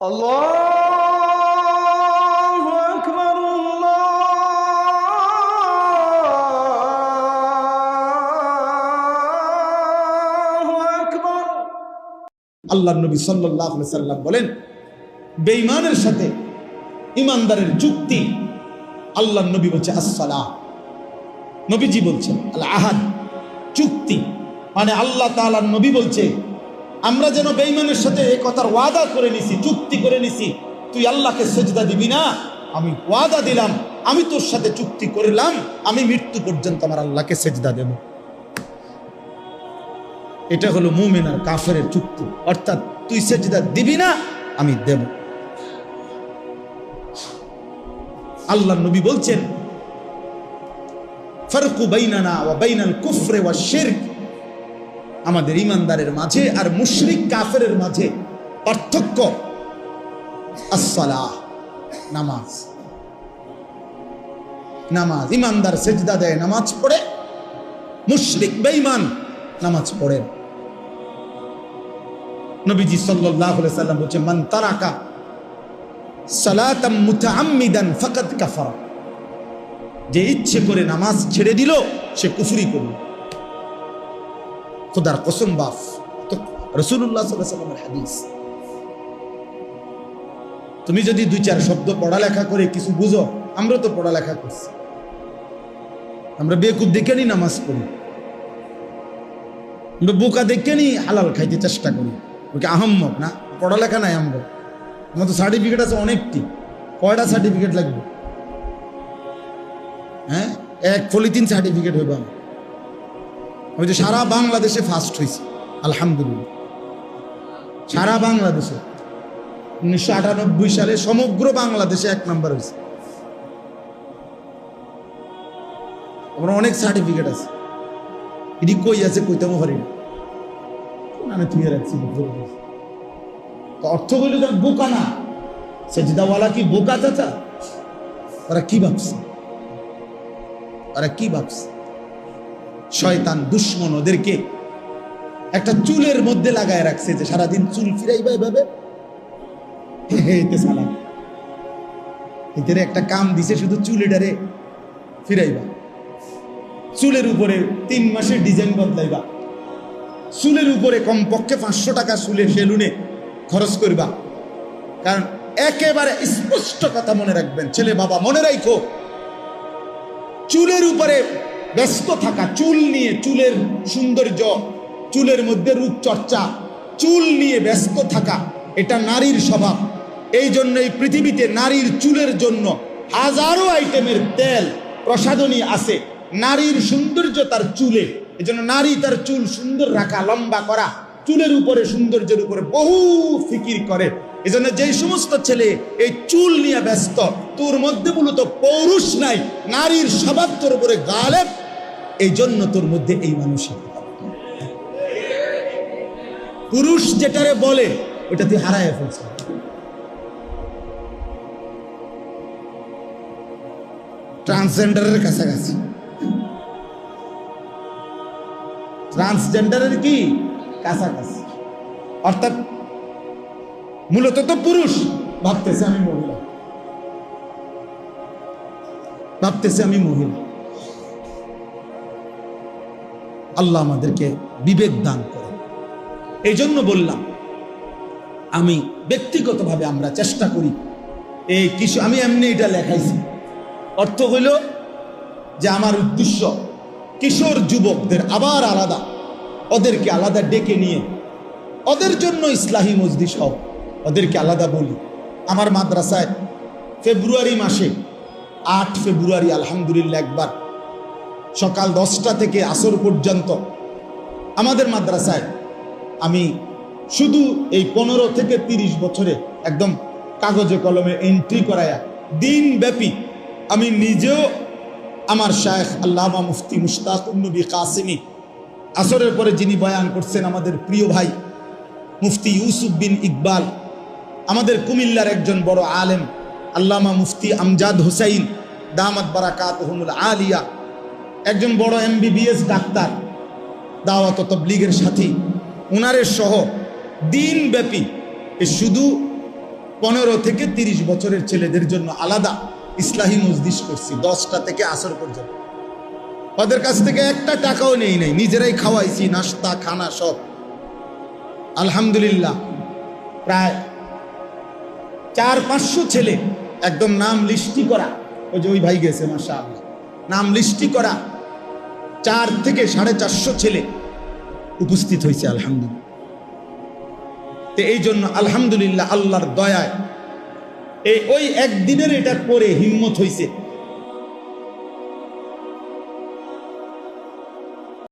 الله أكبر الله أكبر আল্লাহ নবী সাল্লাহ সাল্লাম বলেন বেঈমানের সাথে ইমানদারের চুক্তি আল্লাহ নবী বলছে আসসালাহ নবীজি বলছেন আল আহাদ চুক্তি মানে আল্লাহ তাআলার নবী বলছে আমরা যেন বেঈমানের সাথে এই কথার ওয়াদা করে নিছি, চুক্তি করে নিছি, তুই আল্লাহকে সেজদা দিবি না? আমি ওয়াদা দিলাম, আমি তোর সাথে চুক্তি করলাম, আমি মৃত্যু পর্যন্ত আমার আল্লাহকে সেজদা দেব। এটা হলো মুমিন আর কাফেরের চুক্তি। অর্থাৎ তুই সেজদা দিবি না, আমি দেব। আল্লাহ নবী বলছেন, ফারকু বাইনানা ওয়া বাইনাল কুফরে ওয়া শিরক। আমাদের ইমানদারের মাঝে আর মুশরিক কাফেরের মাঝে পার্থক্য আসসালাহ, নামাজ। নামাজ, ইমানদার সেজদা দেয়, নামাজ পড়ে। মুশরিক বেঈমান, নামাজ পড়েন নবীজি সাল্লাল্লাহু আলাইহি সাল্লাম বলছে মান তারাকা সালাতাম মুতাআম্মিদান ফাকাদ কাফারা। যে ইচ্ছে করে নামাজ ছেড়ে দিল, সে কুফরি করল। খোদার কসম বাফ আলাইহি সাল্লামের হাদিস। তুমি যদি দুই চার শব্দ পড়ালেখা করে কিছু বুঝো, আমরা তো পড়ালেখা করছি। আমরা বেকুব দেখে নি নামাজ পড়ি। আমরা বোকা দেখে নি হালাল খাইতে চেষ্টা করি। ওকে আহম্মক না, পড়ালেখা নাই আমরা। আমার তো সার্টিফিকেট আছে অনেকটি। কয়টা সার্টিফিকেট লাগবে? হ্যাঁ? এক পলিথিন সার্টিফিকেট হইব আমার। আমি তো সারা বাংলাদেশে ফার্স্ট হয়েছি। আলহামদুলিল্লাহ। সারা বাংলাদেশে। উনিশশো আটানব্বই সালে সমগ্র বাংলাদেশে এক নাম্বার হয়েছে। আমার অনেক সার্টিফিকেট আছে। এটি কই আছে কইতামও পারি না। তুই রাখছি অর্থ হইল তো বোকা না। সে সেজদাওয়ালা কি বোকা চাচা? ওরা কি ভাবছে? ওরা কি ভাবছে? শয়তান দুশ্মন ওদেরকে একটা চুলের মধ্যে লাগায় রাখছে যে সারাদিন চুল ফিরাইবা এভাবে। এদের একটা কাম দিছে শুধু চুল এটারে ফিরাইবা। চুলের উপরে তিন মাসের ডিজাইন বদলাইবা। চুলের উপরে কমপক্ষে পাঁচশো টাকা চুলের সেলুনে খরচ করবা। কারণ একেবারে স্পষ্ট কথা মনে রাখবেন, ছেলে বাবা মনে রাখো চুলের উপরে ব্যস্ত থাকা, চুল নিয়ে চুলের সৌন্দর্য, চুলের মধ্যে রূপ চর্চা চুল নিয়ে ব্যস্ত থাকা, এটা নারীর স্বভাব। এই জন্য এই পৃথিবীতে নারীর চুলের জন্য হাজারো আইটেমের তেল, প্রসাধনী আছে। নারীর সৌন্দর্য তার চুলে। এই জন্য নারী তার চুল সুন্দর রাখা, লম্বা করা, চুলের উপরে, সৌন্দর্যের উপরে বহু ফিকির করে। এজন্য যেই সমস্ত ছেলে এই চুল নিয়ে ব্যস্ত, তোর মধ্যে মূলত পৌরুষ নাই, নারীর স্বভাব তোর উপরে গালেব। এই জন্য তোর মধ্যে এই মানসিকতা পুরুষ যেটারে বলে, ওটা তুই হারায় ফেলছ ট্রান্সজেন্ডারের কাছাকাছি। ট্রান্সজেন্ডারের কি? কাছাকাছি। অর্থাৎ মূলত তো পুরুষ। ভাবতেছে আমি মহিলা। ভাবতেছে আমি মহিলা। আল্লাহ আমাদেরকে বিবেক দান করে। এই জন্য বললাম, আমি ব্যক্তিগতভাবে আমরা চেষ্টা করি। এই কিছু, আমি এমনি এটা লেখাইছি। অর্থ হইল যে আমার উদ্দেশ্য, কিশোর যুবকদের আবার আলাদা, ওদেরকে আলাদা ডেকে নিয়ে, ওদের জন্য ইসলাহী মজলিস হোক, ওদেরকে আলাদা বলি। আমার মাদ্রাসায় ফেব্রুয়ারি মাসে আট ফেব্রুয়ারি আলহামদুলিল্লাহ একবার সকাল দশটা থেকে আসর পর্যন্ত আমাদের মাদ্রাসায় আমি শুধু এই পনেরো থেকে তিরিশ বছরে একদম কাগজে কলমে এন্ট্রি করায়া দিনব্যাপী আমি নিজেও আমার শায়েখ আল্লামা মুফতি মুশতাকুন্নবী কাসিমি আসরের পরে যিনি বয়ান করছেন আমাদের প্রিয় ভাই মুফতি ইউসুফ বিন ইকবাল, আমাদের কুমিল্লার একজন বড় আলেম, আল্লামা মুফতি আমজাদ হুসাইন, দামাত বারাকাত আলিয়া একজন বড় এমবিবিএস ডাক্তার, দাওয়াত তবলিগের সাথী। উনারের সহ দিনব্যাপী শুধু পনেরো থেকে তিরিশ বছরের ছেলেদের জন্য আলাদা ইসলাহী মজলিস করছি, দশটা থেকে আসর পর্যন্ত। ওদের কাছ থেকে একটা টাকাও নেই, নাই। নিজেরাই খাওয়াইছি, নাস্তা, খানা সব। আলহামদুলিল্লাহ, প্রায় চার পাঁচশো ছেলে একদম নাম লিস্টি করা, ওই যে ওই ভাই গেছে মাসা নাম লিস্টি করা চার থেকে সাড়ে চারশো ছেলে উপস্থিত হয়েছে, আলহামদুলিল্লাহ। তো এই জন্য আলহামদুলিল্লাহ আল্লাহর দয়ায় এই ওই একদিনের এটা পরে হিম্মত হয়েছে